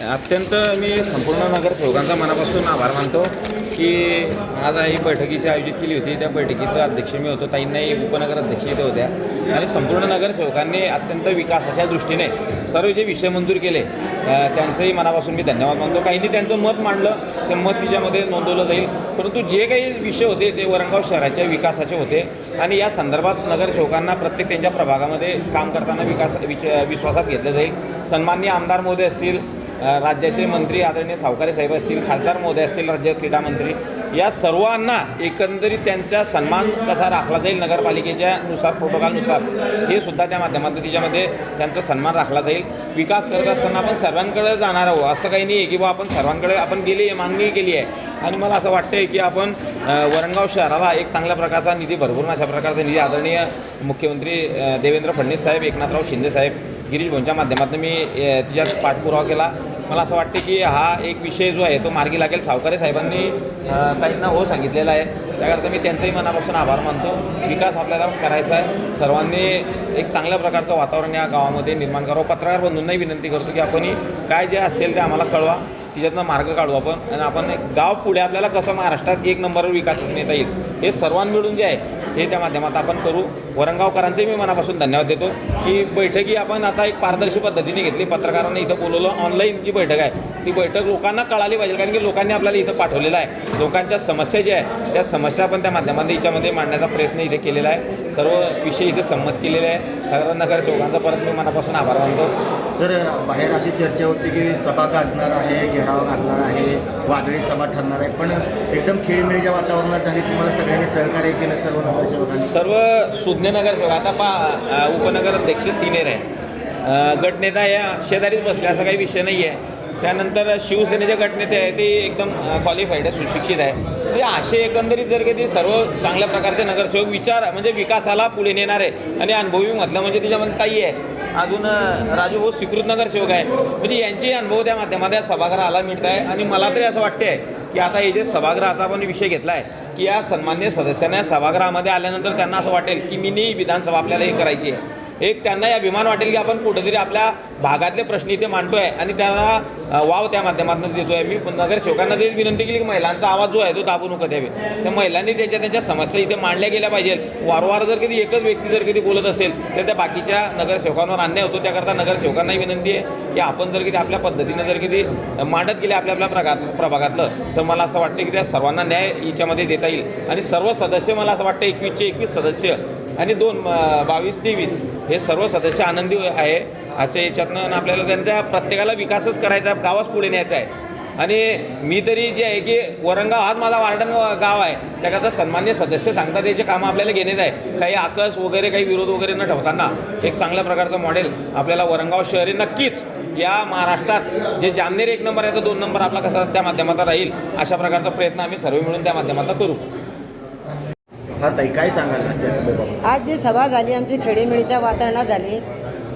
अत्यंत मी संपूर्ण नगरसेवकांचा मनापासून आभार मानतो की आज ही बैठकीची आयोजित केली होती. त्या बैठकीचं अध्यक्ष मी होतो. ताईंनाही उपनगर अध्यक्ष इथे होत्या. आणि संपूर्ण नगरसेवकांनी अत्यंत विकासाच्या दृष्टीने सर्व जे विषय मंजूर केले त्यांचंही मनापासून मी धन्यवाद मानतो. काहींनी त्यांचं मत मांडलं ते मत तिच्यामध्ये नोंदवलं जाईल. परंतु जे काही विषय होते ते वरंगाव शहराच्या विकासाचे होते. आणि या संदर्भात नगरसेवकांना प्रत्येक त्यांच्या प्रभागामध्ये काम करताना विकास विच विश्वासात घेतलं जाईल. सन्माननीय आमदार महोदय असतील राज्याचे मंत्री आदरणीय सावकारे साहेब असतील खासदार महोदय असतील राज्य क्रीडा मंत्री या सर्वांना एकंदरीत त्यांचा सन्मान कसा राखला जाईल नगरपालिकेच्या नुसार प्रोटोकॉलनुसार हे सुद्धा त्या माध्यमातून तिच्यामध्ये त्यांचा सन्मान राखला जाईल. विकास करत असताना आपण सर्वांकडे जाणार आहोत असं काही नाही आहे की बा आपण सर्वांकडे आपण गेली आहे मागणी केली आहे. आणि मला असं वाटतं आहे की आपण वरणगाव शहराला एक चांगल्या प्रकारचा निधी भरपूर अशा प्रकारचा निधी आदरणीय मुख्यमंत्री देवेंद्र फडणवीस साहेब एकनाथराव शिंदे साहेब गिरीश भाऊंच्या माध्यमातून मी तिच्यात पाठपुरावा केला. मला असं वाटते की हा एक विषय जो आहे तो मार्गी लागेल सावकारे साहेबांनी काहींना हो सांगितलेला आहे. त्याकरता मी त्यांचंही मनापासून आभार मानतो. विकास आपल्याला करायचा आहे. सर्वांनी एक चांगल्या प्रकारचं वातावरण या गावामध्ये निर्माण करावं. पत्रकार बंधूंनाही विनंती करतो की आपण काय जे असेल ते आम्हाला कळवा. तिच्यातनं मार्ग काढू आपण. आणि आपण एक गाव पुढे आपल्याला कसं महाराष्ट्रात एक नंबरवर विकास नेता येईल हे सर्वांना मिळून जे आहे हे त्या माध्यमात आपण करू. वरंगावकरांचे मी मनापासून धन्यवाद देतो की बैठकी आपण आता एक पारदर्शी पद्धतीने घेतली. पत्रकारांनी इथं बोलवलं. ऑनलाईन जी बैठक आहे ती बैठक लोकांना कळाली पाहिजे कारण की लोकांनी आपल्याला इथं पाठवलेलं आहे. लोकांच्या समस्या ज्या आहेत त्या समस्या आपण त्या माध्यमातून याच्यामध्ये मांडण्याचा प्रयत्न इथे केलेला आहे. सर्व विषय इथे संमत केलेले आहे नगर नगरसेवकांचा परत मी मनापासून आभार मानतो. सर बाहेर अशी चर्चा होती की सभा गाजणार आहे घेराव घालणार आहे वादळी सभा ठरणार आहे पण एकदम खेळीमेळीच्या वातावरणात झाली तुम्हाला सगळ्यांनी सहकार्य केलं सर्व नगरसेवकांनी? सर्व सुज्ञ नगरसेवक आता पा उपनगर अध्यक्ष सिनियर आहे. गटनेता या शेजारीच बसले असा काही विषय नाही आहे त्यानंतर शिवसेनेचे गटनेते आहे ते एकदम क्वालिफाईड आहे सुशिक्षित आहे. म्हणजे असे एकंदरीत जर की ते सर्व चांगल्या प्रकारचे नगरसेवक विचार म्हणजे विकासाला पुढे नेणार आहे आणि अनुभवी म्हटलं म्हणजे त्याच्यामध्ये ताई आहे. अजून राजू भाऊ स्वीकृत नगरसेवक आहे. म्हणजे यांचे अनुभव त्या माध्यमात या सभागृहाला मिळत आहे आणि मला तरी असं वाटते की आता हे जे सभागृहाचा आपण विषय घेतला आहे की या सन्मान्य सदस्यांना सभागृहामध्ये आल्यानंतर त्यांना असं वाटेल की मिनी विधानसभा आपल्याला हे करायची आहे. एक त्यांना या अभिमान वाटेल की आपण कुठेतरी आपल्या भागातले प्रश्न इथे मांडतोय आणि त्याला वाव त्या माध्यमातून देतोय. मी नगरसेवकांना तेच विनंती केली की महिलांचा आवाज जो आहे तो दाबून उकत द्यावे. तर महिलांनी त्यांच्या त्यांच्या समस्या इथे मांडल्या गेल्या पाहिजे वारंवार जर कधी एकच व्यक्ती जर कधी बोलत असेल तर त्या बाकीच्या नगरसेवकांवर अन्याय होतो. त्याकरता नगरसेवकांनाही विनंती आहे की आपण जर कधी आपल्या पद्धतीने जर कधी मांडत गेले आपल्या आपल्या प्रभागात प्रभागातलं तर मला असं वाटतं की त्या सर्वांना न्याय याच्यामध्ये देता येईल. आणि सर्व सदस्य मला असं वाटतं एकवीसचे एकवीस सदस्य आणि दोन बावीस तेवीस हे सर्व सदस्य आनंदी आहे. आजच्या याच्यातनं आणि आपल्याला त्यांच्या प्रत्येकाला विकासच करायचा आहे. गावाच पुढे न्यायचा आहे. आणि मी तरी जे आहे की वरंगाव हाच माझा वार्डन गाव आहे. त्याकरता सन्मान्य सदस्य सांगतात याचे कामं आपल्याला घेण्यात आहे. काही आकस वगैरे काही विरोध वगैरे न ठेवताना एक चांगल्या प्रकारचं मॉडेल आपल्याला वरंगाव शहर हे नक्कीच या महाराष्ट्रात जे जामनेर एक नंबर आहे तर दोन नंबर आपला कसा त्या माध्यमातून राहील अशा प्रकारचा प्रयत्न आम्ही सर्व मिळून त्या माध्यमातून करू. हा ताई काय सांगाल आजच्या सभेबाबत? आज जी सभा झाली आमची खेडेमेळीच्या वातावरणात झाली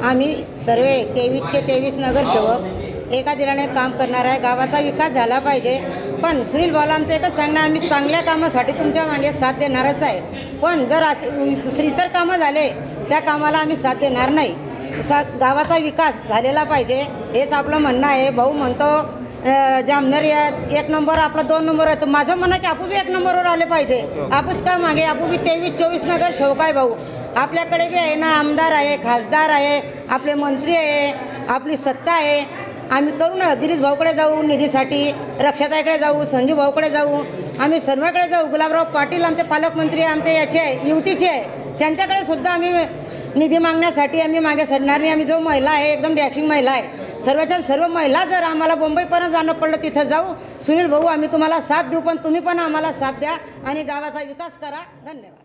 आम्ही सर्व तेवीसचे तेवीस नगरसेवक एका दिलाने काम करणार आहे. गावाचा विकास झाला पाहिजे. पण सुनील भाऊला आमचं एकच सांगणं आम्ही चांगल्या कामासाठी तुमच्या मागे साथ देणारच आहे. पण जर असे दुसरी इतर कामं झाले त्या कामाला आम्ही साथ देणार नाही. सा गावाचा विकास झालेला पाहिजे हेच आपलं म्हणणं आहे. भाऊ म्हणतो जामनेर या एक नंबर आपला दोन नंबर आहे. तर माझं म्हणणं की आपू बी एक नंबरवर आले पाहिजे. आपूच का मागे आपू बी तेवीस चोवीस नगर शोक आहे भाऊ. आपल्याकडे बी आहे ना आमदार आहे खासदार आहे आपले मंत्री आहे आपली सत्ता आहे. आम्ही करू ना गिरीश भाऊकडे जाऊ निधीसाठी रक्षाताईकडे जाऊ संजू भाऊकडे जाऊ. आम्ही सर्वांकडे जाऊ गुलाबराव पाटील आमचे पालकमंत्री आमचे याचे आहे युतीचे आहे. त्यांच्याकडे सुद्धा आम्ही निधी मागण्यासाठी आम्ही मागे सडणार नाही. आम्ही जो महिला आहे एकदम डॅशिंग महिला आहे सर्वच्या सर्व महिला जर आम्हाला मुंबईपर्यंत जाणं पडलं तिथं जाऊ. सुनील भाऊ आम्ही तुम्हाला साथ देऊ पण तुम्ही पण आम्हाला साथ द्या आणि गावाचा विकास करा. धन्यवाद.